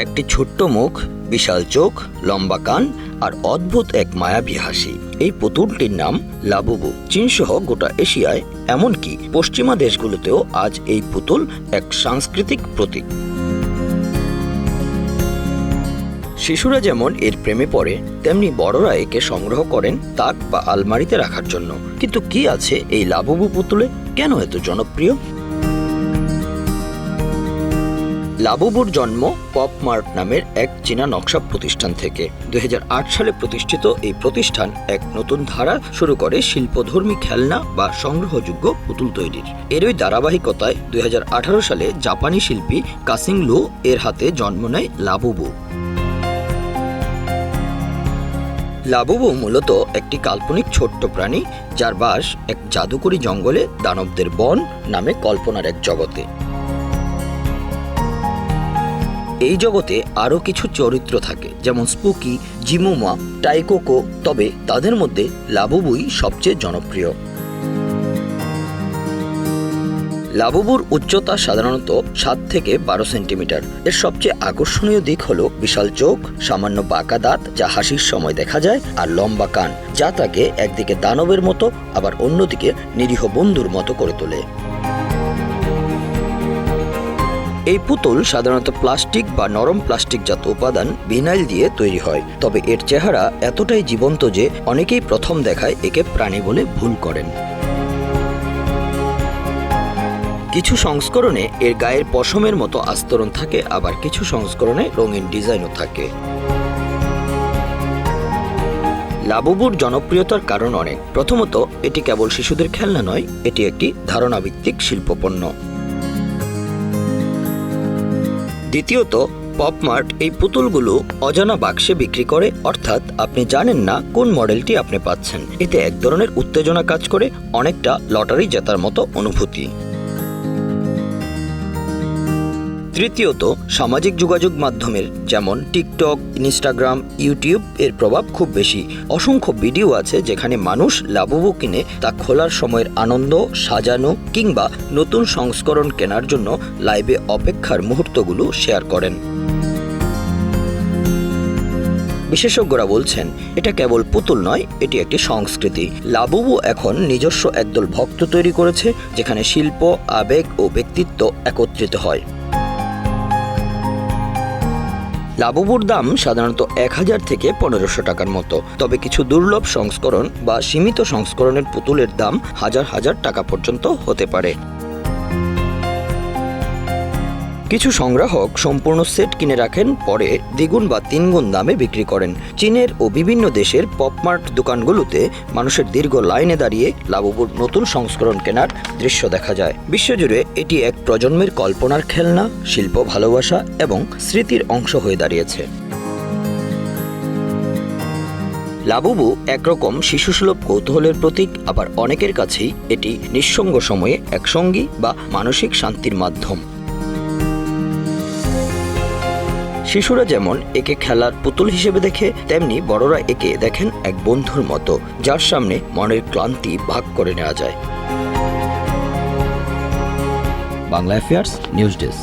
একটি ছোট্ট মুখ, বিশাল চোখ, লম্বা কান আর অদ্ভুত এক মায়াবী হাসি। এই পুতুলটির নাম লাবুবু। চীনসহ গোটা এশিয়ায় এমনকি পশ্চিমা দেশগুলোতেও আজ এই পুতুল এক সাংস্কৃতিক প্রতীক। শিশুরা যেমন এর প্রেমে পড়ে, তেমনি বড়রা একে সংগ্রহ করেন তাক বা আলমারিতে রাখার জন্য। কিন্তু কি আছে এই লাবুবু পুতুলে? কেন এত জনপ্রিয়? লাবুবুর জন্ম পপ মার্ট নামের এক চীনা নকশা প্রতিষ্ঠান থেকে। দুই হাজার আট সালে প্রতিষ্ঠিত এই প্রতিষ্ঠান এক নতুন ধারা শুরু করে শিল্পধর্মী খেলনা বা সংগ্রহযোগ্য পুতুল তৈরির। এরই ধারাবাহিকতায় দুই হাজার আঠারো সালে জাপানি শিল্পী কাসিং লু এর হাতে জন্ম নেয় লাবুবু। লাবুবু মূলত একটি কাল্পনিক ছোট্ট প্রাণী যার বাস এক জাদুকরী জঙ্গলে দানবদের বন নামে কল্পনার এক জগতে। এই জগতে আরও কিছু চরিত্র থাকে, যেমন স্পুকি, জিমুমা, টাইকোকো, তবে তাদের মধ্যে লাবুবুই সবচেয়ে জনপ্রিয়। লাবুবুর উচ্চতা সাধারণত সাত থেকে বারো সেন্টিমিটার। এর সবচেয়ে আকর্ষণীয় দিক হল বিশাল চোখ, সামান্য বাঁকা দাঁত, যা হাসির সময় দেখা যায়, আর লম্বা কান, যা তাকে একদিকে দানবের মতো, আবার অন্যদিকে নিরীহ বন্ধুর মতো করে তোলে। এই পুতুল সাধারণত প্লাস্টিক বা নরম প্লাস্টিকজাত উপাদান, ভিনাইল দিয়ে তৈরি হয়। তবে এর চেহারা এতটাই জীবন্ত যে অনেকেই প্রথম দেখায় একে প্রাণী বলে ভুল করেন। কিছু সংস্করণে এর গায়ের পশমের মতো আস্তরণ থাকে, আবার কিছু সংস্করণে রঙিন ডিজাইনও থাকে। লাবুবুর জনপ্রিয়তার কারণ অনেক। প্রথমত, এটি কেবল শিশুদের খেলনা নয়, এটি একটি ধারণাভিত্তিক শিল্পপণ্য। দ্বিতীয়ত, পপমার্ট এই পুতুলগুলো অজানা বাক্সে বিক্রি করে, অর্থাৎ আপনি জানেন না কোন মডেলটি আপনি পাচ্ছেন। এতে এক ধরনের উত্তেজনা কাজ করে, অনেকটা লটারি জেতার মতো অনুভূতি। তৃতীয়ত, সামাজিক যোগাযোগ মাধ্যমের, যেমন টিকটক, ইনস্টাগ্রাম, ইউটিউব, এর প্রভাব খুব বেশি। অসংখ্য ভিডিও আছে যেখানে মানুষ লাবুবু কিনে তা খোলার সময়ের আনন্দ, সাজানো কিংবা নতুন সংস্করণ কেনার জন্য লাইভে অপেক্ষার মুহূর্তগুলো শেয়ার করেন। বিশেষজ্ঞরা বলছেন, এটা কেবল পুতুল নয়, এটি একটি সংস্কৃতি। লাবুবু এখন নিজস্ব একদল ভক্ত তৈরি করেছে, যেখানে শিল্প, আবেগ ও ব্যক্তিত্ব একত্রিত হয়। লাবুবুর দাম সাধারণত এক হাজার থেকে পনেরোশো টাকার মতো। তবে কিছু দুর্লভ সংস্করণ বা সীমিত সংস্করণের পুতুলের দাম হাজার হাজার টাকা পর্যন্ত হতে পারে। কিছু সংগ্রাহক সম্পূর্ণ সেট কিনে রাখেন, পরে দ্বিগুণ বা তিনগুণ দামে বিক্রি করেন। চীনের ও বিভিন্ন দেশের পপমার্ট দোকানগুলোতে মানুষের দীর্ঘ লাইনে দাঁড়িয়ে লাবুবুর নতুন সংস্করণ কেনার দৃশ্য দেখা যায়। বিশ্বজুড়ে এটি এক প্রজন্মের কল্পনার খেলনা, শিল্প ভালোবাসা এবং স্মৃতির অংশ হয়ে দাঁড়িয়েছে। লাবুবু একরকম শিশুসুলভ কৌতূহলের প্রতীক, আবার অনেকের কাছেই এটি নিঃসঙ্গ সময়ে এক সঙ্গী বা মানসিক শান্তির মাধ্যম। শিশুরা যেমন একে খেলার পুতুল হিসেবে দেখে, তেমনি বড়রা একে দেখেন এক বন্ধুর মতো, যার সামনে মনের ক্লান্তি ভাগ করে নেওয়া যায়। Bangla affairs news desk